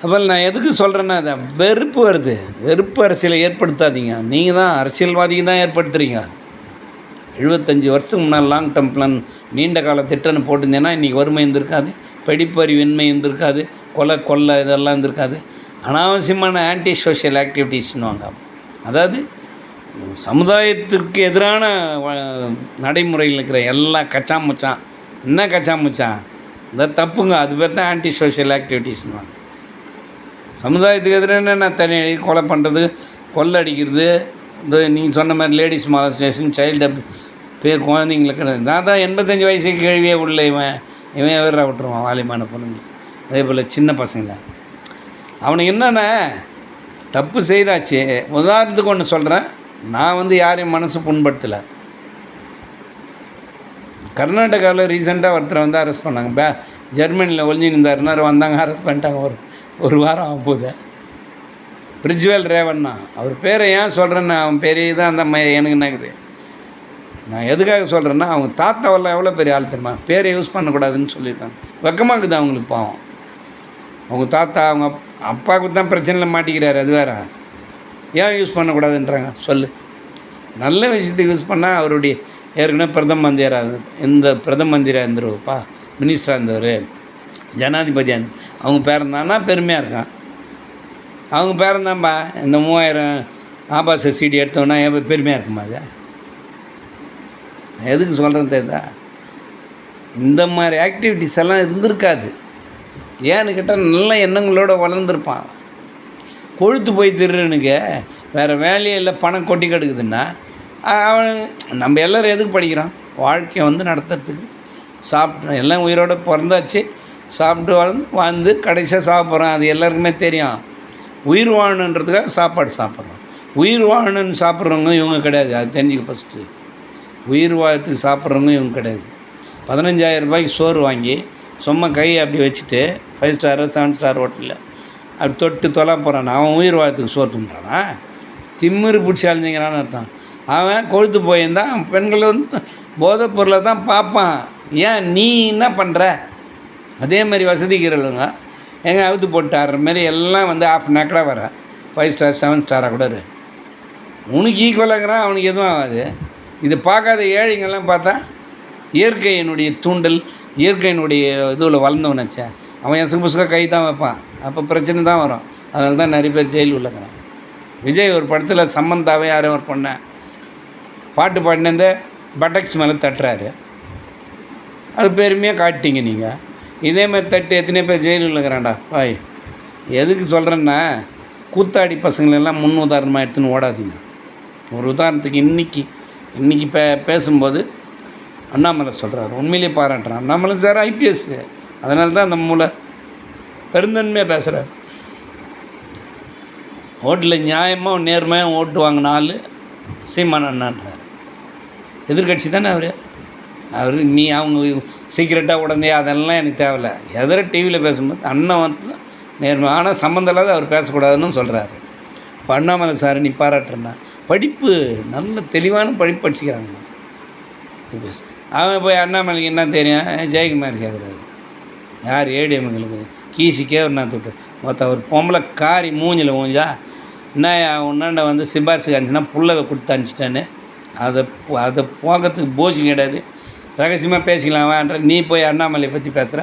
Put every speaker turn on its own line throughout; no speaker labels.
அப்போ நான் எதுக்கு சொல்கிறேன்னா அதை வெறுப்பு வருது. வெறுப்பு அரசியலை ஏற்படுத்தாதீங்க. நீங்கள் தான் அரசியல்வாதிக்கு தான் ஏற்படுத்துகிறீங்க எழுபத்தஞ்சி வருஷத்துக்கு முன்னால் லாங் டேர்ம் பிளான் நீண்ட கால திட்டம்னு போட்டிருந்தேன்னா இன்றைக்கி வறுமை இருந்திருக்காது படிப்பறிவின்மை இருந்திருக்காது கொலை கொள்ளை இதெல்லாம் இருந்திருக்காது. அனாவசியமான ஆன்டி சோஷியல் ஆக்டிவிட்டீஸ்னுவாங்க அதாவது சமுதாயத்திற்கு எதிரான நடைமுறையில் இருக்கிற எல்லா கச்சாமுச்சான். என்ன கச்சாமுச்சான்? இந்த தப்புங்க. அது பேர் தான் ஆன்டி சோஷியல் ஆக்டிவிட்டீஸ்னுவாங்க சமுதாயத்துக்கு எதிரான நான் தனி கொலை பண்ணுறது கொள்ளை அடிக்கிறது இந்த நீங்கள் சொன்ன மாதிரி லேடிஸ் மாலஸ்டேஷன் சைல்டு பேர் குழந்தைங்களுக்கு நான் தான் எண்பத்தஞ்சு வயசு கேள்வியே உள்ள இவன். இவன் வேற விட்டுருவான் வாலிமான பொண்ணுங்க அதே போல் சின்ன பசங்க அவனுக்கு என்னென்ன தப்பு செய்தாச்சு. உதாரணத்துக்கு ஒன்று சொல்கிறேன் நான் வந்து யாரையும் மனசு புண்படுத்தலை. கர்நாடகாவில் ரீசெண்டாக ஒருத்தரை வந்து அரெஸ்ட் பண்ணாங்க. பே ஜெர்மனியில் ஒழிஞ்சு இருந்தாருன்னா வந்தாங்க அரெஸ்ட் பண்ணிட்டாங்க ஒரு ஒரு வாரம் ஆக போகுது. பிரிஜ்வல் ரேவண்ணா அவர் பேரை ஏன் சொல்கிறேன்னு அவன் பெரிய தான் அந்த எனக்கு என்னக்குது நான் எதுக்காக சொல்கிறேன்னா அவங்க தாத்தாவெல்லாம் எவ்வளோ பெரிய ஆள் தெரியுமா? பேரை யூஸ் பண்ணக்கூடாதுன்னு சொல்லியிருக்காங்க. இருக்குது அவங்களுக்கு பாவம். அவங்க தாத்தா அவங்க அப்பாவுக்கு தான் பிரச்சனையில் மாட்டிக்கிறாரு அது வேற. ஏன் யூஸ் பண்ணக்கூடாதுன்றாங்க? சொல்லு. நல்ல விஷயத்துக்கு யூஸ் பண்ணால் அவருடைய ஏற்கனவே பிரதம மந்திராக இந்த பிரதம மந்திராக இருந்துருவப்பா மினிஸ்டராக இருந்தவர். ஜனாதிபதியான் அவங்க பேரந்தான்னா பெருமையாக இருக்கான் அவங்க பிறந்தான்பா இந்த மூவாயிரம் ஆபாச சீடி எடுத்தோன்னா பெருமையாக இருக்குமா அது? எதுக்கு சொல்கிறேன் தெரியுதா? இந்த மாதிரி ஆக்டிவிட்டிஸ் எல்லாம் இருந்திருக்காது. ஏன்னு கேட்டால் நல்ல எண்ணங்களோட வளர்ந்துருப்பான். கொழுத்து போய் திருனுக்கு வேறு வேலையே இல்லை பணம் கொட்டி கிடக்குதுன்னா அவன் நம்ம எல்லோரும் எதுக்கு படிக்கிறோம்? வாழ்க்கையை வந்து நடத்துறதுக்கு. சாப்பிட்டு எல்லாம் உயிரோட பிறந்தாச்சு. சாப்பிட்டு வாழ்ந்து வாழ்ந்து கடைசியாக சாப்பிட்றோம் அது எல்லாருக்குமே தெரியும். உயிர் வாழணுன்றதுக்காக சாப்பாடு சாப்பிட்றோம். உயிர் வாழணுன்னு சாப்பிட்றவங்க இவங்க கிடையாது. அது தெரிஞ்சுக்க ஃபஸ்ட்டு உயிர் வாழத்துக்கு சாப்பிட்றவங்க இவங்க கிடையாது. பதினஞ்சாயிரம் ரூபாய்க்கு சோறு வாங்கி சும்மா கையை அப்படி வச்சுட்டு ஃபைவ் ஸ்டாரு செவன் ஸ்டார் ஹோட்டலில் அப்படி தொட்டு தொலை போகிறான் அவன் உயிர் வாழத்துக்கு சோறு தின்றானா? திம்மிரு பிடிச்சி அழிஞ்சிங்கிறான்னு அர்த்தம். அவன் கொழுத்து போயிருந்தான் பெண்களை வந்து போதைப் பொருளை தான் பார்ப்பான். ஏன் நீ என்ன பண்ணுற அதே மாதிரி வசதிக்கிறவங்க எங்கே அவுத்து போட்டு ஆடுற மாதிரி எல்லாம் வந்து ஆஃப் அன் ஏக்கராக வர ஃபைவ் ஸ்டார் செவன் ஸ்டாராக கூட இரு. உனக்கு ஈக்குவலாகிறான் அவனுக்கு எதுவும் ஆகாது. இது பார்க்காத ஏழைங்கெல்லாம் பார்த்தா இயற்கையினுடைய தூண்டல் இயற்கையினுடைய இதுவில் வளர்ந்தவனாச்சே அவன் எசுக்கு புசுக்காக கை தான் வைப்பான். அப்போ பிரச்சனை தான் வரும். அதனால தான் நிறைய பேர் ஜெயில் உள்ளக்கிறான் விஜய் ஒரு படத்தில் சம்மந்தாவே யாரும் ஒரு பொண்ணை பாட்டு பாடினேந்த பட்டக்ஸ் மேலே தட்டுறாரு. அது பெருமையாக காட்டிட்டீங்க நீங்கள் இதே மாதிரி தட்டு எத்தனை பேர் ஜெயிலில் இருக்கிறான்டா பாய். எதுக்கு சொல்கிறேன்னா கூத்தாடி பசங்களெல்லாம் முன் உதாரணமாக எடுத்துன்னு ஓடாதீங்க. ஒரு உதாரணத்துக்கு இன்றைக்கி இன்னைக்கு பே பேசும்போது அண்ணாமலை சொல்கிறார் உண்மையிலே பாராட்டுறான். அண்ணாமலை சார் ஐபிஎஸ் அதனால தான் அந்த மூளை பெருந்தன்மையாக பேசுகிறார் ஓட்டில் நியாயமாக நேர்மையாக ஓட்டு வாங்கினாலும் ஆள் சீமான் அண்ணான்றார். எதிர்கட்சி தானே அவர்? அவர் நீ அவங்க சீக்கிரட்டாக உடனே அதெல்லாம் எனக்கு தேவையில்ல. எதிர டிவியில் பேசும்போது அண்ணன் வந்து நேர்மை ஆனால் சம்மந்தம் இல்லாத அவர் பேசக்கூடாதுன்னு சொல்கிறாரு இப்போ அண்ணாமலை சார் நீ பாராட்டுறேன்னா. படிப்பு நல்ல தெளிவான படிப்பு படிச்சுக்கிறாங்க. அவன் போய் அண்ணாமலைக்கு என்ன தெரியும்? ஜெயக்குமார் கேட்குறாரு யார்? ஏடிஎம்களுக்கு கீசிக்கே ஒரு நான் தொட்டு. மொத்த ஒரு பொம்பளை காரி மூஞ்சில் மூஞ்சா என்ன உன்னாண்ட வந்து சிபாரிசு காணிச்சுன்னா புள்ளவை கொடுத்து அனுப்பிச்சிட்டானே. அதை அதை போகிறதுக்கு போசி கிடையாது. ரகசியமாக பேசிக்கலாம் வேன்ற. நீ போய் அண்ணாமலையை பற்றி பேசுகிற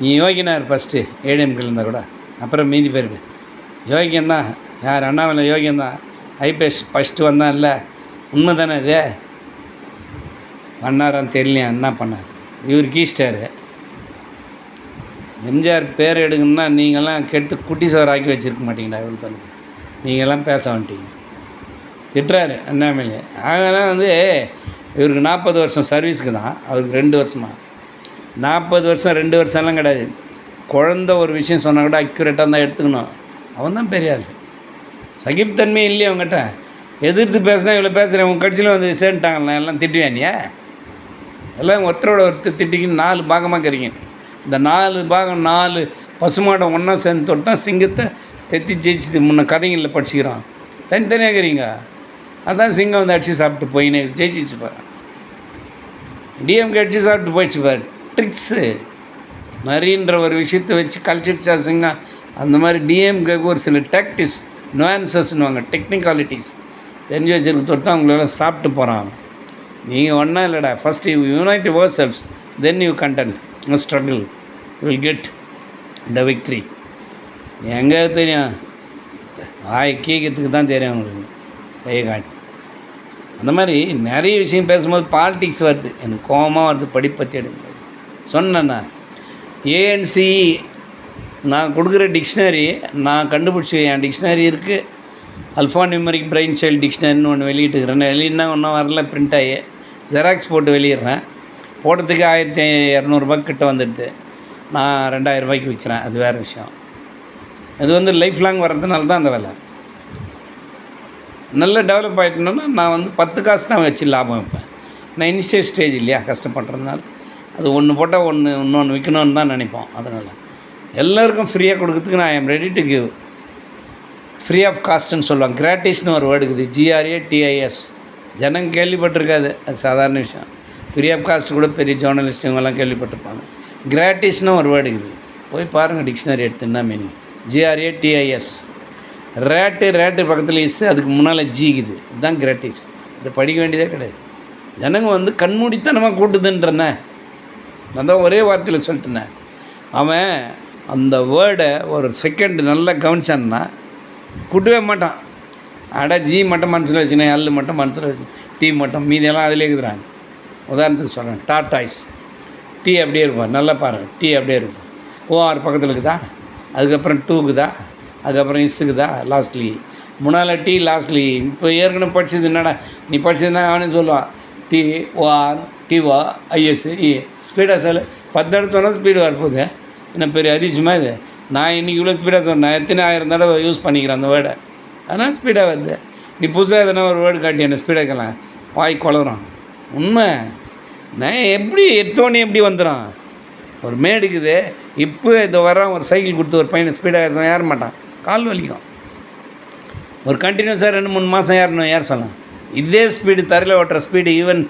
நீ யோகினார் ஃபஸ்ட்டு ஏடிஎம்கில் இருந்தால் கூட. அப்புறம் மீதி பேர் யோகியந்தான். யார்? அண்ணாமலை யோகியந்தான். ஐபிஎஸ் ஃபஸ்ட்டு வந்தான் இல்லை? உண்மை தானே இது? பண்ணாரான்னு தெரியலையா என்ன பண்ணார். இவர் கீஸ்டாரு எம்ஜிஆர் பேர் எடுங்கன்னா நீங்கள்லாம் கெடுத்து குட்டி சோறு ஆக்கி வச்சிருக்க மாட்டீங்கடா இவ்வளோ தனக்கு நீங்கள்லாம் பேச வந்துட்டீங்க திட்டுறாரு அண்ணாமலை. அதெல்லாம் வந்து இவருக்கு நாற்பது வருஷம் சர்வீஸுக்கு தான். அவருக்கு ரெண்டு வருஷமா. நாற்பது வருஷம் ரெண்டு வருஷம்லாம் கிடையாது. குழந்த ஒரு விஷயம் சொன்னால் கூட அக்யூரேட்டாக தான் எடுத்துக்கணும். அவன் தான் பெரிய ஆள் சகிப்புத்தன்மை இல்லையா அவங்ககிட்ட எதிர்த்து பேசினா இவ்வளோ பேசுகிறேன் உங்கள் கட்சியில் வந்து சேர்ந்துட்டாங்களா எல்லாம் திட்டுவேனியா எல்லாம் ஒருத்தரோட ஒருத்தர் திட்டிக்கின்னு நாலு பாகமாக கறிங்க இந்த நாலு பாகம் நாலு பசுமாடை ஒன்றா சேர்ந்து தொட்டா சிங்கத்தை தெத்தி ஜெயிச்சு முன்ன கதைங்களில் படிச்சுக்கிறோம். தனித்தனியாக இருக்கிறீங்க அதான் சிங்கம் வந்து அடித்து சாப்பிட்டு போயின்னு ஜெயிச்சிச்சு பாரு. டிஎம்கே அடிச்சு சாப்பிட்டு போயிடுச்சு பார். ட்ரிக்ஸு நரின்ற ஒரு விஷயத்தை வச்சு கல்ச்சர் சாசிங்க அந்த மாதிரி டிஎம்கேக்கு ஒரு சில டாக்டிஸ் நுவான்சஸ்னுவாங்க டெக்னிக்காலிட்டிஸ் தெரிஞ்சு வச்சிருக்க தொட்டு அவங்களெல்லாம் சாப்பிட்டு போகிறான் நீங்கள் ஒன்றா இல்லைடா. First you unite your cells then you content struggle will get the victory எங்கே தெரியும்? வாய் கீக்கிறதுக்கு தான் தெரியும் அவங்களுக்கு கை காட்டி. அந்த மாதிரி நிறைய விஷயம் பேசும்போது பாலிட்டிக்ஸ் வருது. எனக்கு கோபமாக வருது படிப்பை எடுக்கும்போது. சொன்னேண்ணா ஏஎன்சி நான் கொடுக்குற டிக்ஷனரி நான் கண்டுபிடிச்சி என் டிக்ஷனரி இருக்குது அல்ஃபா நியூமரிக் பிரெயின் சைல்டு டிக்ஷனரின்னு ஒன்று வெளியிட்டுக்கிறேன் வெளியினா ஒன்றும் வரல பிரிண்ட் ஆகி. ஜெராக்ஸ் போட்டு வெளியிடுறேன். போட்டதுக்கு ஆயிரத்தி இரநூறுபா கிட்ட வந்துடுது. நான் ரெண்டாயிரம் ரூபாய்க்கு விற்கிறேன் அது வேறு விஷயம். அது வந்து லைஃப் லாங் வர்றதுனால தான் அந்த வேலை. நல்ல டெவலப் ஆகிட்டோன்னா நான் வந்து பத்து காசு தான் வச்சு லாபம் வைப்பேன். நான் இனிஷியல் ஸ்டேஜ் இல்லையா கஷ்டப்படுறதுனால. அது ஒன்று போட்டால் ஒன்று இன்னொன்று விற்கணும்னு தான் நினைப்போம் அதனால். எல்லாருக்கும் ஃப்ரீயாக கொடுக்கறதுக்கு நான் I'm ready to give free of காஸ்ட்னு சொல்லுவாங்க. கிராட்டிஸ்னு ஒரு வேர்டு இருக்குது. ஜிஆர்ஏ டிஐஎஸ் ஜனங்க கேள்விப்பட்டிருக்காது. அது சாதாரண விஷயம். ஃப்ரீ ஆஃப் காஸ்ட் கூட பெரிய ஜேர்னலிஸ்ட் இவங்கெல்லாம் கேள்விப்பட்டிருப்பாங்க. கிராட்டிஸ்னு ஒரு வேர்டு இருக்குது. போய் பாருங்கள் டிக்ஷனரி எடுத்து என்ன meaning G R A T I S rate rate பக்கத்தில் இஸ் அதுக்கு முன்னால் ஜீக்குது இதுதான் கிராட்டிஸ் இதை படிக்க வேண்டியதே கிடையாது. ஜனங்க வந்து கண்மூடித்தனமாக கூட்டுதுன்றன. நான் தான் ஒரே வார்த்தையில் சொல்லிட்டேனே. அவன் அந்த வேர்டை ஒரு செகண்ட் நல்லா கவனிச்சான்னா கூட்டவே மாட்டான். அட ஜி மட்டும் மனசில் வச்சுனேன் எல் மட்டும் மனசில் வச்சு டீ மட்டும் மீதியெல்லாம் அதிலே இருக்கிறாங்க உதாரணத்துக்கு சொல்கிறேன் டாட்டாய்ஸ் டீ அப்படியே இருக்கும் நல்லா பாருங்கள் டீ அப்படியே இருக்கும். ஓஆர் பக்கத்தில் இருக்குதா? அதுக்கப்புறம் டூக்குதா அதுக்கப்புறம் இஸ்ஸுக்குதா லாஸ்ட்லி முன்னால் டி லாஸ்ட்லி இப்போ ஏற்கனவே படிச்சது என்னடா? நீ படிச்சதுன்னா அவனே சொல்லுவான். T O R T O I S E ஸ்பீடாக சொல்ல. பத்து தடவை சொன்னால் ஸ்பீடு வரப்போகுது. என்ன பெரிய அதிசயமா இது? நான் இன்றைக்கி இவ்வளோ ஸ்பீடாக சொன்னேன். எத்தனை ஆயிரம் தடவை யூஸ் பண்ணிக்கிறேன் அந்த வேர்டை அதனால் ஸ்பீடாக வருது. நீ புதுசாக எதனா ஒரு வேர்டு காட்டி என்ன ஸ்பீடாக்கலாம் வாய் குளறான் உண்மை. நான் எப்படி எடுத்தோன்னே எப்படி வந்துடும் ஒரு மேடுக்குது இப்போ இந்த வரான் ஒரு சைக்கிள் கொடுத்து ஒரு பையனை ஸ்பீடாக ஏற மாட்டான். கால் வலிக்கும். ஒரு கண்டினியூஸாக ரெண்டு மூணு மாதம் ஏறணும் ஏற சொல்லலாம் இதே ஸ்பீடு தரையில் ஓட்டுற ஸ்பீடு ஈவன்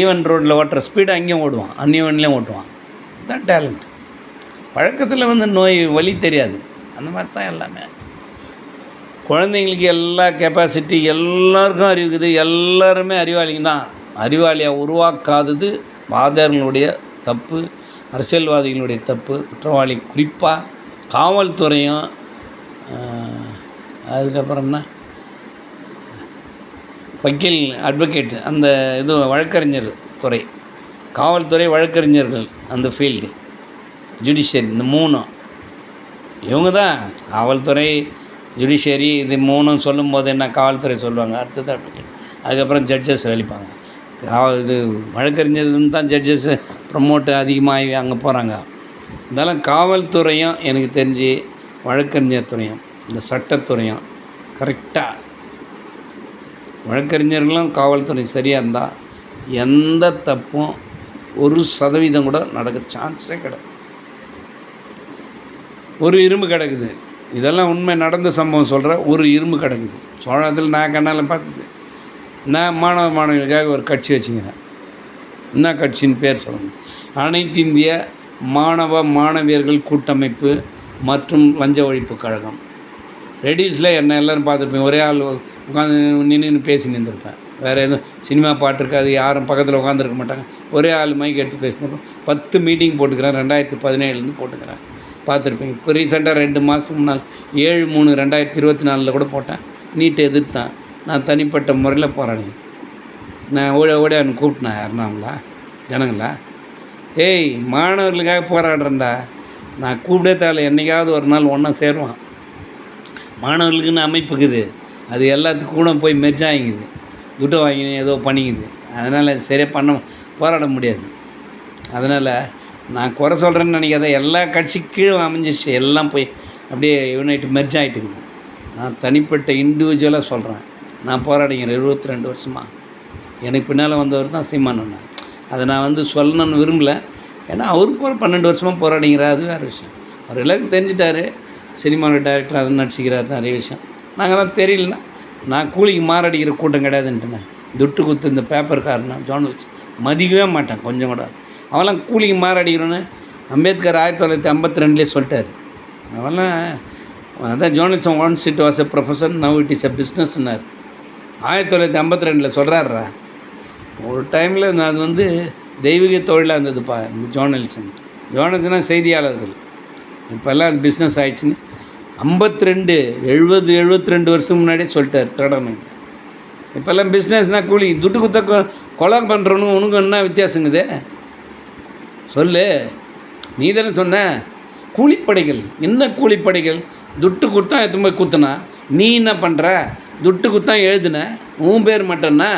ஈவன் ரோட்டில் ஓட்டுற ஸ்பீடு அங்கேயும் ஓடுவான். அன்ஈவன்லேயும் ஓட்டுவான். இதுதான் டேலண்ட் பழக்கத்தில் வந்து நோய் வலி தெரியாது. அந்த மாதிரி தான் எல்லாமே. குழந்தைங்களுக்கு எல்லா கெப்பாசிட்டி எல்லாருக்கும் அறிவு இருக்குது. எல்லாருமே அறிவாளிங்க தான். அறிவாளியாக உருவாக்காதது வாதர்களுடைய தப்பு அரசியல்வாதிகளுடைய தப்பு குற்றவாளி குறிப்பாக காவல்துறையும் அதுக்கப்புறம்னா வக்கீல் அட்வொகேட் அந்த இது வழக்கறிஞர் துறை காவல்துறை வழக்கறிஞர்கள் அந்த ஃபீல்டு ஜுடிஷியரி இந்த மூணும். இவங்க தான் காவல்துறை ஜுடிஷியரி இது மூணும் சொல்லும்போது என்ன காவல்துறை சொல்லுவாங்க? அடுத்தது அட்வொகேட் அதுக்கப்புறம் ஜட்ஜஸ் வெளிப்பாங்க காவல் இது வழக்கறிஞர்னு தான் ஜட்ஜஸ் ப்ரமோட்டு அதிகமாகி அங்கே போகிறாங்க இருந்தாலும் காவல்துறையும் எனக்கு தெரிஞ்சு வழக்கறிஞர் துறையும் இந்த சட்டத்துறையும் கரெக்டாக வழக்கறிஞர்களும் காவல்துறை சரியாக இருந்தால் எந்த தப்பும் ஒரு சதவீதம் கூட நடக்க சான்ஸே கிடையாது. ஒரு இரும்பு கிடக்குது. இதெல்லாம் உண்மை நடந்த சம்பவம் சொல்கிற ஒரு இரும்பு கிடக்குது. சோழத்தில் நான் கண்ணால் பார்த்துது. நான் மாணவ மாணவிகளுக்காக ஒரு கட்சி வச்சுக்கிறேன். என்ன கட்சின்னு பேர் சொல்லணும் அனைத்து இந்திய மாணவ மாணவியர்கள் கூட்டமைப்பு மற்றும் லஞ்ச ஒழிப்பு கழகம். ரெடியூஸில் என்ன எல்லோரும் பார்த்துருப்பேன் ஒரே ஆள் உட்காந்து நின்று பேசி நின்றுருப்பேன். வேறு எதுவும் சினிமா பாட்டு இருக்காது யாரும் பக்கத்தில் உட்காந்துருக்க மாட்டாங்க. ஒரே ஆள் மைக் எடுத்து பேசினிருப்போம் பத்து மீட்டிங் போட்டுக்கிறேன் ரெண்டாயிரத்தி பதினேழுலேருந்து போட்டுக்கிறேன். பார்த்துருப்பேன் இப்போ ரீசெண்டாக ரெண்டு மாதத்துக்கு முன்னால் ஏழு மூணு ரெண்டாயிரத்தி இருபத்தி நாலில் கூட போட்டேன். நீட்டை எதிர்த்தேன். நான் தனிப்பட்ட முறையில் போராடினேன். நான் ஓட ஓட கூப்பிட்டேன் யாருன்னா அவங்களா? ஜனங்களா? ஏய் மாணவர்களுக்காக போராடுறேன்டா. நான் கூப்பிடே தேவையில்ல. என்றைக்காவது ஒரு நாள் ஒன்றா சேருவான். மாணவர்களுக்குன்னு அமைப்புக்குது. அது எல்லாத்துக்கும் கூட போய் மெர்ஜ் ஆகிங்குது வாங்கி ஏதோ பண்ணிக்குது. அதனால் அது சரியாக பண்ண போராட முடியாது. அதனால் நான் குறை சொல்கிறேன்னு நினைக்காத எல்லா கட்சி கீழே அமைஞ்சிச்சு எல்லாம் போய் அப்படியே யுனைட் மெர்ஜ் ஆகிட்டுருக்குது நான் தனிப்பட்ட இண்டிவிஜுவலாக சொல்கிறேன் நான் போராடிக்கிறேன். இருபத்தி ரெண்டு வருஷமாக எனக்கு பின்னால் வந்தவர் தான் சீமான் அண்ணா. அதை நான் வந்து சொல்லணும்னு விரும்பலை. ஏன்னா அவருக்கு ஒரு பன்னெண்டு வருஷமாக போராடிங்கிறார். அது வேறு விஷயம். அவர் எல்லாருக்கும் தெரிஞ்சிட்டாரு. சினிமாவில் டேரக்டர் அதை நடிச்சிக்கிறார் நிறைய விஷயம். நாங்களாம் தெரியலனா நான் கூலிக்கு மாரடிக்கிற கூட்டம் கிடையாதுன்ட்டுண்ணே துட்டு குத்து இந்த பேப்பர்காரனா ஜேர்னலிஸ்ட் மதிக்கவே மாட்டேன் கொஞ்சம் கூட. அவன்லாம் கூலிக்கு மாரடிக்கிறோன்னு அம்பேத்கர் ஆயிரத்தி தொள்ளாயிரத்தி ஐம்பத்தி ரெண்டுலேயே சொல்லிட்டார். அவெல்லாம் அதான் journalism once it was a professor now it is a பிஸ்னஸ்னார் ஆயிரத்தி தொள்ளாயிரத்தி ஐம்பத்தி ரெண்டில் சொல்கிறாரா ஒரு டைமில் அது வந்து தெய்வீக தொழிலாக இருந்ததுப்பா இந்த ஜோர்னலிசம் ஜோர்னலிசம்னா செய்தியாளர்கள். இப்போல்லாம் அது பிஸ்னஸ் ஆயிடுச்சுன்னு ஐம்பத்தி ரெண்டு எழுபது எழுபத்தி ரெண்டு வருஷம் முன்னாடியே சொல்லிட்டார் திருடனுங்க இப்போல்லாம் பிஸ்னஸ்னால் கூலி துட்டு குத்த கொ- கொலை பண்ணுறவனும் உனக்கு என்ன வித்தியாசங்குது சொல்லு. நீ தானே சொன்ன கூலிப்படைகள். என்ன கூலிப்படைகள்? துட்டு குத்தம் எடுத்து போய் குத்துனா நீ என்ன பண்ணுற துட்டு குத்தம் எழுதுன உன் பேர் மட்டும்னா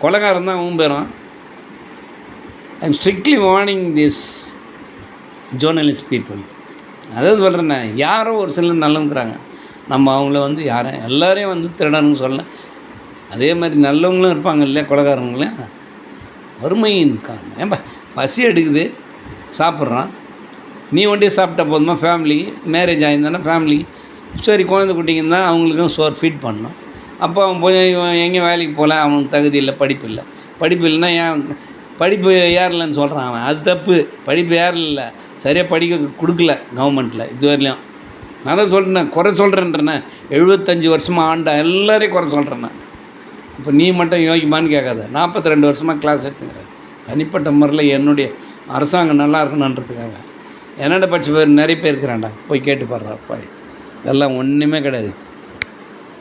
கொலகாரம் தான் உன் பேரும். I am strictly warning this journalist people அதாவது சொல்கிறேண்ணே யாரோ ஒரு சிலர் நல்லவங்கிறாங்க. நம்ம அவங்கள வந்து யாரும் எல்லோரையும் வந்து திருடனுங்க சொல்ல அதே மாதிரி நல்லவங்களும் இருப்பாங்க இல்லையா கொலகாரங்களும். வறுமையின் காரணம். ஏன்பா பசி எடுக்குது சாப்பிட்றான். நீ ஒன்றே சாப்பிட்டா போதுமா ஃபேமிலி மேரேஜ் ஆயிருந்தானே ஃபேமிலி சரி குழந்தை குட்டிங்கன்னா அவங்களுக்கும் சோறு ஃபீட் பண்ணணும். அப்போ அவன் போய் எங்கேயும் வேலைக்கு போகல அவனுக்கு தகுதி இல்லை படிப்பு இல்லை. படிப்பு இல்லைன்னா ஏன் படிப்பு ஏறலைன்னு சொல்கிறான் அவன். அது தப்பு. படிப்பு ஏறல. சரியாக படிக்க கொடுக்கல கவர்மெண்ட்டில் இது வரலையும் நான் தான் சொல்கிறேன் குறை சொல்கிறேன்றண்ணே எழுபத்தஞ்சி வருஷமாக ஆண்டா எல்லாரையும் குறை சொல்கிறேண்ணே இப்போ நீ மட்டும் யோகிமான்னு கேட்காத. நாற்பத்தி ரெண்டு வருஷமாக கிளாஸ் எடுத்துக்கிறேன். தனிப்பட்ட முறையில் என்னுடைய அரசாங்கம் நல்லா இருக்கணுன்றதுக்காக என்னடா படிச்ச பேர்? நிறைய பேர் இருக்கிறான்டா. போய் கேட்டு பாடுறா போய். இதெல்லாம் ஒன்றுமே கிடையாது.